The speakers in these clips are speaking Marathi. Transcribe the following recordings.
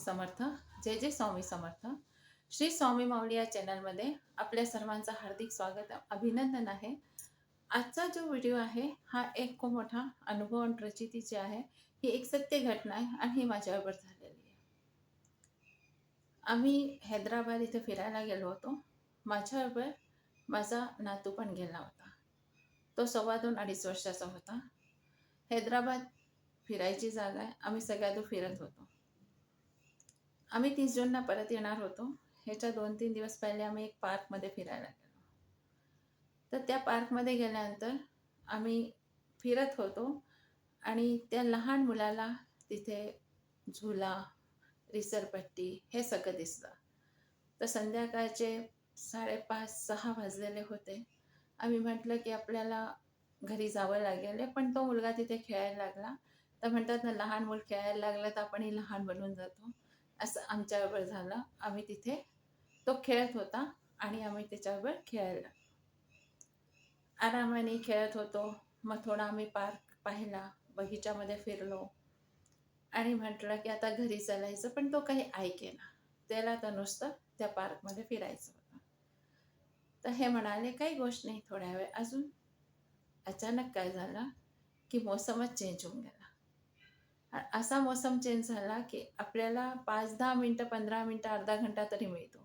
समर्थ. जय जय स्वामी समर्थ. श्री स्वामी माऊली या चॅनलमध्ये आपल्या सर्वांचं हार्दिक स्वागत. अभिनंदन आहे. आजचा जो व्हिडिओ आहे हा एक खूप मोठा अनुभव आणि प्रचितीची आहे. ही एक सत्य घटना आहे आणि ही माझ्याबरोबर झालेली आहे. आम्ही हैदराबाद इथे फिरायला गेलो होतो. माझ्याबरोबर माझा नातू पण गेला होता. तो सव्वा दोन अडीच वर्षाचा होता. हैदराबाद फिरायची जागा आहे. आम्ही सगळ्या तो फिरत होतो. आम्ही तीस जूनला परत येणार होतो. ह्याच्या दोन तीन दिवस पहिले आम्ही एक पार्कमध्ये फिरायला गेलो. तर त्या पार्कमध्ये गेल्यानंतर आम्ही फिरत होतो आणि त्या लहान मुलाला तिथे झुला रिसरपट्टी हे सगळं दिसलं. तर संध्याकाळचे साडेपाच सहा वाजलेले होते. आम्ही म्हटलं की आपल्याला घरी जावं लागेल पण तो मुलगा तिथे खेळायला लागला. तर म्हणतात ना लहान मूल खेळायला लागलं तर आपणही लहान बनून जातो. असं आमच्याबरोबर झालं. आम्ही तिथे तो खेळत होता आणि आम्ही त्याच्याबरोबर खेळायला. आरामाने खेळत होतो. मग थोडा आम्ही पार्क पाहिला बगीच्यामध्ये फिरलो. आणि म्हटलं की आता घरी चालायचं पण तो काही ऐकेना. त्याला तर नुसतं त्या पार्कमध्ये फिरायचं होतं. तर हे म्हणाले काही गोष्ट नाही थोड्या वेळ. अजून अचानक काय झालं की मोसमच चेंज होऊन गेला. असा मोसम चेंज झाला की आपल्याला पाच दहा मिनटं पंधरा मिनटं अर्धा घंटा तरी मिळतो.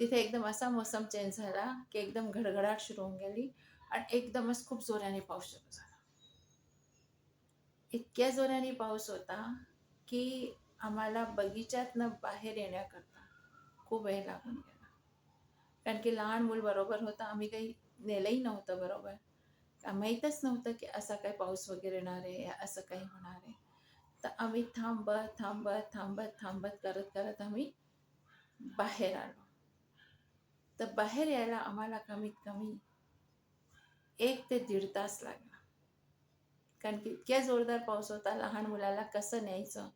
तिथे एकदम असा मोसम चेंज झाला की एकदम घडघडाट सुरू होऊन गेली आणि एकदमच खूप जोराने पाऊस सुरू झाला. इतक्या जोराने पाऊस होता की आम्हाला बगीच्यातनं बाहेर येण्याकरता खूप वेळ लागून गेला. कारण की लहान मूल बरोबर होतं आम्ही काही नेलंही नव्हतं बरोबर. माहीतच नव्हतं की असा काही पाऊस वगैरे येणार आहे या असं काही होणार आहे. तर आम्ही थांबत थांबत थांबत थांबत करत करत आम्ही बाहेर आलो. तर बाहेर यायला आम्हाला कमीत कमी एक ते दीड तास लागला. कारण की इतक्या जोरदार पाऊस होता लहान मुलाला कसं न्यायचं?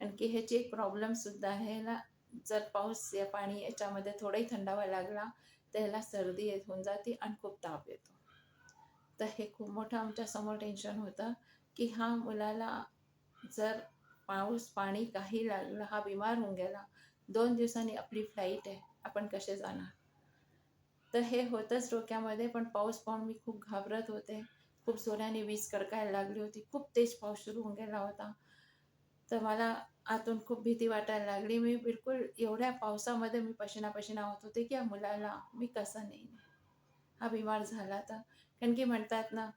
कारण की ह्याची एक प्रॉब्लेमसुद्धा आहे. ह्याला जर पाऊस या पाणी याच्यामध्ये थोडाही थंडावा लागला तर ह्याला सर्दी येत होऊन जाते आणि खूप ताप येतो. तर हे खूप मोठं आमच्यासमोर टेन्शन होतं की हा मुलाला जर पाऊस पाणी काही लागलं हा बिमार होऊन गेला दोन दिवसांनी आपली फ्लाईट आहे आपण कसे जाणार? तर हे होतंच डोक्यामध्ये पण पाऊस पाहून मी खूप घाबरत होते. खूप जोराने वीज कडकायला लागली होती. खूप तेज पाऊस सुरू होऊन गेला होता. तर मला आतून खूप भीती वाटायला लागली. मी बिलकुल एवढ्या पावसामध्ये मी पशिना पशिना होत होते की या मुलाला मी कसं नाही हा बिमार झाला तर. कारण की म्हणतात ना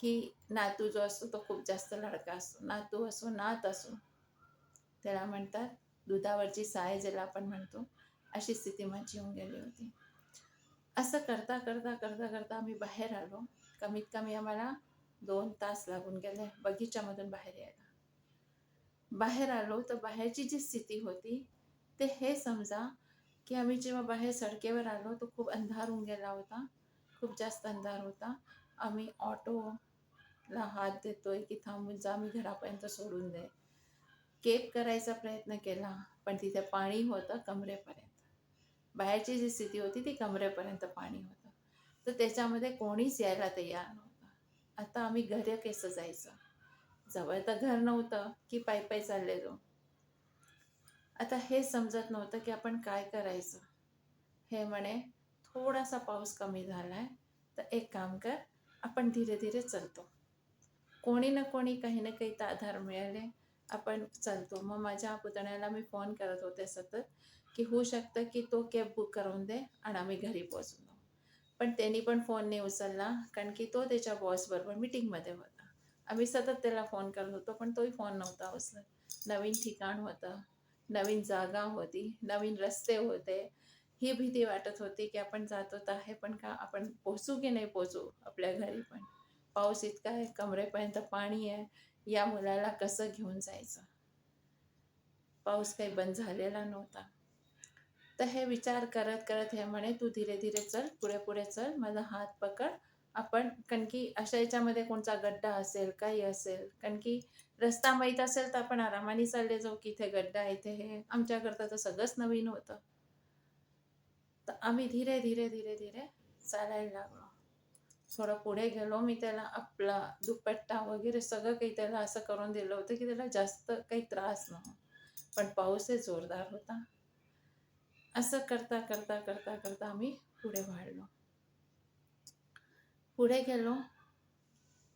की नातू जो असतो तो खूप जास्त लाडका असतो नातू असो नात असो. त्याला म्हणतात दुधावरची साय ज्याला आपण म्हणतो अशी स्थिती माझी होऊन गेली होती. असं करता करता करता करता आम्ही बाहेर आलो. कमीत कमी आम्हाला दोन तास लागून गेले बगीच्यामधून बाहेर यायला. बाहेर आलो तर बाहेरची जी स्थिती होती ते हे समजा की आम्ही जेव्हा बाहेर सडकेवर आलो तो खूप अंधार होऊन गेला होता. खूप जास्त अंधार होता. आम्ही ऑटो ला हात देतोय की थांबून जा मी घरापर्यंत सोडून दे. केप करायचा प्रयत्न केला पण तिथे पाणी होतं कमरेपर्यंत. बाहेरची जी स्थिती होती ती कमरेपर्यंत पाणी होतं. तर त्याच्यामध्ये कोणीच यायला तयार नव्हतं. आता आम्ही घरे कसं जायचं. जवळ तर घर नव्हतं की पायी पायी चाललेलो. आता हे समजत नव्हतं की आपण काय करायचं. हे म्हणे थोडासा पाऊस कमी झाला आहे तर एक काम कर आपण धीरे धीरे चालतो. कोणी ना कोणी काही ना काही तर आधार मिळाले. आपण चालतो. मग माझ्या पुतण्याला मी फोन करत होते सतत की होऊ शकतं की तो कॅब बुक करून दे आणि आम्ही घरी पोचलो पण त्यांनी पण फोन नाही उचलला कारण की तो त्याच्या बॉसबरोबर मिटिंगमध्ये होता. आम्ही सतत त्याला फोन करत होतो पण तोही फोन नव्हता उचलत. नवीन ठिकाण होतं नवीन जागा होती नवीन रस्ते होते. ही भीती वाटत होती की आपण जात तर आहे पण का आपण पोचू की नाही पोचू आपल्या घरी पण. पाऊस इतका आहे कमरेपर्यंत पाणी आहे या मुलाला कसं घेऊन जायचं? पाऊस काही बंद झालेला नव्हता. तर हे विचार करत करत हे म्हणे तू धीरे धीरे चल पुढे पुढे चल माझा हात पकड. आपण कारण की अशा याच्यामध्ये कोणता गड्डा असेल काही असेल कारण की रस्ता माहीत असेल तर आपण आरामाने चालले जाऊ की इथे गड्डा आहे इथे हे. आमच्याकरता तर सगळंच नवीन होतं. तर आम्ही धीरे धीरे धीरे धीरे चालायला लागलो. थोडं पुढे गेलो मी त्याला आपला दुपट्टा वगैरे सगळं काही त्याला असं करून दिलं होतं की त्याला जास्त काही त्रास नव्हता. पण पाऊसही जोरदार होता. असं करता करता करता करता आम्ही पुढे वाढलो. पुढे गेलो.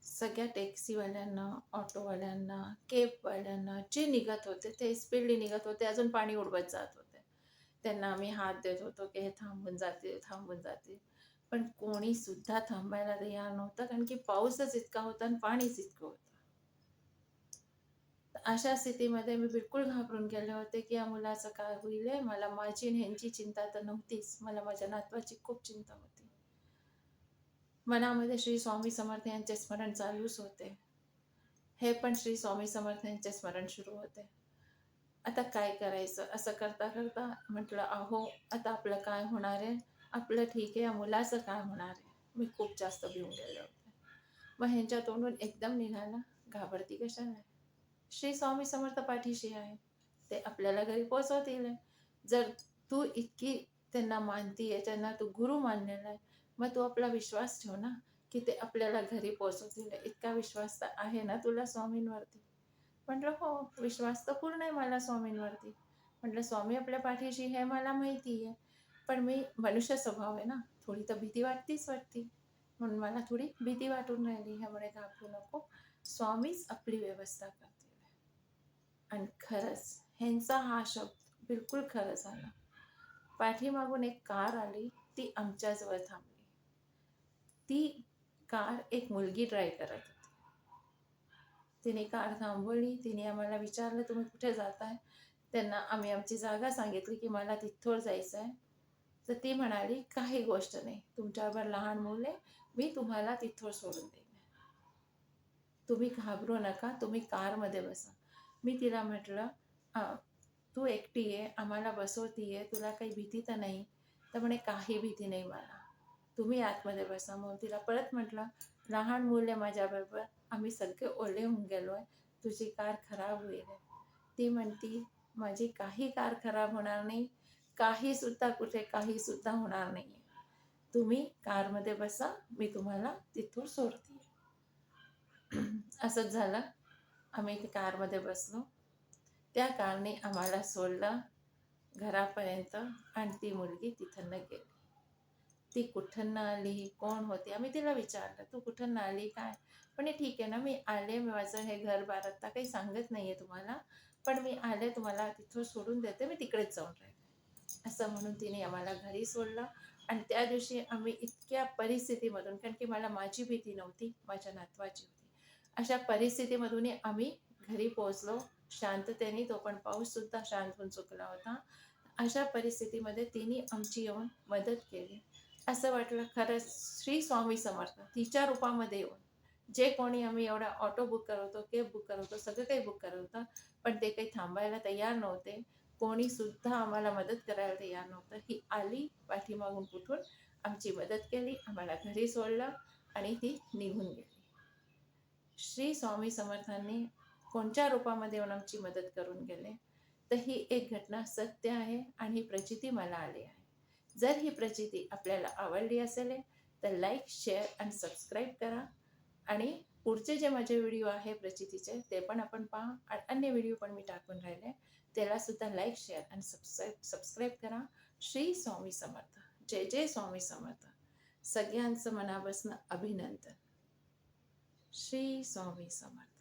सगळ्या टॅक्सीवाल्यांना ऑटोवाल्यांना केबवाल्यांना जे निघत होते ते स्पीडली निघत होते. अजून पाणी उडवत जात होते. त्यांना आम्ही हात देत होतो की हे थांबून जातील थांबून जातील पण कोणी सुद्धा थांबायला तयार नव्हतं कारण की पाऊसच इतका होता आणि पाणीच इतकं होतं. अशा स्थितीमध्ये मी बिलकुल घाबरून गेले होते की या मुलाचं काय होईल मला माझी ह्यांची चिंता तर नव्हतीच. मला माझ्या नातवाची खूप चिंता होती. मनामध्ये श्री स्वामी समर्थ यांचे स्मरण चालूच होते. हे पण श्री स्वामी समर्थ यांचे स्मरण सुरू होते. आता काय करायचं? असं करता करता म्हटलं अहो आता आपलं काय होणार आहे? आपलं ठीक आहे या मुलाचं काय होणार आहे? मी खूप जास्त भिवून गेले होते. मग ह्यांच्या तोंडून एकदम निघाला घाबरती कशाला? नाही श्री स्वामी समर्थ पाठीशी आहे ते आपल्याला घरी पोचवतील. जर तू इतकी त्यांना मानती आहे त्यांना तू गुरु मानलेला आहे मग तू आपला विश्वास ठेव ना की ते आपल्याला घरी पोचवतील. इतका विश्वास तर आहे ना तुला स्वामींवरती? म्हटलं हो विश्वास तर पूर्ण आहे मला स्वामींवरती. म्हटलं स्वामी आपल्या पाठीशी हे मला माहिती आहे. पण मी मनुष्य स्वभाव आहे ना थोडी तर भीती वाटतीच वाटती. म्हणून मला थोडी भीती वाटून राहिली ह्यामुळे घाबरू नको. स्वामीच आपली व्यवस्था करतील. आणि खरंच ह्यांचा हा शब्द बिलकुल खरं झाला. पाठीमागून एक कार आली ती आमच्याजवळ थांबली. ती कार एक मुलगी ड्राईव्ह करत होती. तिने कार थांबवली तिने आम्हाला विचारलं तुम्ही कुठे जाताय? त्यांना आम्ही आमची जागा सांगितली की मला तिथोर जायचं आहे तर ती म्हणाली काही गोष्ट नाही. तुमच्यावर लहान मुले आहे मी तुम्हाला तिथं सोडून देईन. तुम्ही घाबरू नका तुम्ही कारमध्ये बसा. मी तिला म्हटलं तू एकटी आहे आम्हाला बसवती आहे तुला काही भीती तर नाही? तर म्हणे काही भीती नाही मला. तुम्ही आतमध्ये बसा. मग तिला परत म्हटलं लहान मुले आहे माझ्याबरोबर आम्ही सगळे ओले होऊन गेलो आहे. तुझी कार खराब होईल. ती म्हणती माझी काही कार खराब होणार नाही. काही सुद्धा कुठे काही सुद्धा होणार नाही तुम्ही कारमध्ये बसा मी तुम्हाला तिथून सोडते. असंच झालं. आम्ही ते कारमध्ये बसलो. त्या कारने आम्हाला सोडलं. घरापर्यंत आणि ती मुलगी तिथं गेली. ती कुठं आली? कोण होती? आम्ही तिला विचारलं तू कुठं आली? काय? पण ठीक आहे ना मी आले. मी माझं हे घर बार आत्ता काही सांगत नाही आहे तुम्हाला. पण मी आले तुम्हाला तिथून सोडून देते. मी तिकडेच जाऊन राहील असं म्हणून तिने आम्हाला घरी सोडलं. आणि त्या दिवशी आम्ही इतक्या परिस्थितीमधून कारण की मला माझी भीती नव्हती माझ्या नातवाची होती अशा परिस्थितीमधूनही आम्ही घरी पोहोचलो. शांततेने तो पण पाऊससुद्धा शांत होऊन चुकला होता. अशा परिस्थितीमध्ये तिने आमची येऊन मदत केली. असं वाटलं खरंच श्री स्वामी समर्थ तिच्या रूपामध्ये येऊन जे कोणी आम्ही एवढा ऑटो बुक करवतो केब बुक करवतो सगळं काही बुक करवतं पण ते काही थांबायला तयार नव्हते. कोणी सुद्धा आम्हाला मदत करायला तयार नव्हतं. ही आली पाठीमागून कुठून? आमची मदत केली आम्हाला घरी सोडलं आणि ती निघून गेली. श्री स्वामी समर्थांनी कोणत्या रूपामध्ये येऊन आमची मदत करून गेले? तर ही एक घटना सत्य आहे आणि ही प्रचिती मला आली आहे. जर ही प्रचिती आपल्याला आवडली असेल तर लाईक शेअर आणि सबस्क्राईब करा. आणि पुढचे जे माझे व्हिडिओ आहे प्रचितीचे ते पण आपण पहा. आणि अन्य व्हिडिओ पण मी टाकून राहिले. त्याला सुद्धा लाईक शेअर आणि सबस्क्राईब सबस्क्राईब करा. श्री स्वामी समर्थ. जय जय स्वामी समर्थ. सगळ्यांचं मनापासून अभिनंदन. श्री स्वामी समर्थ.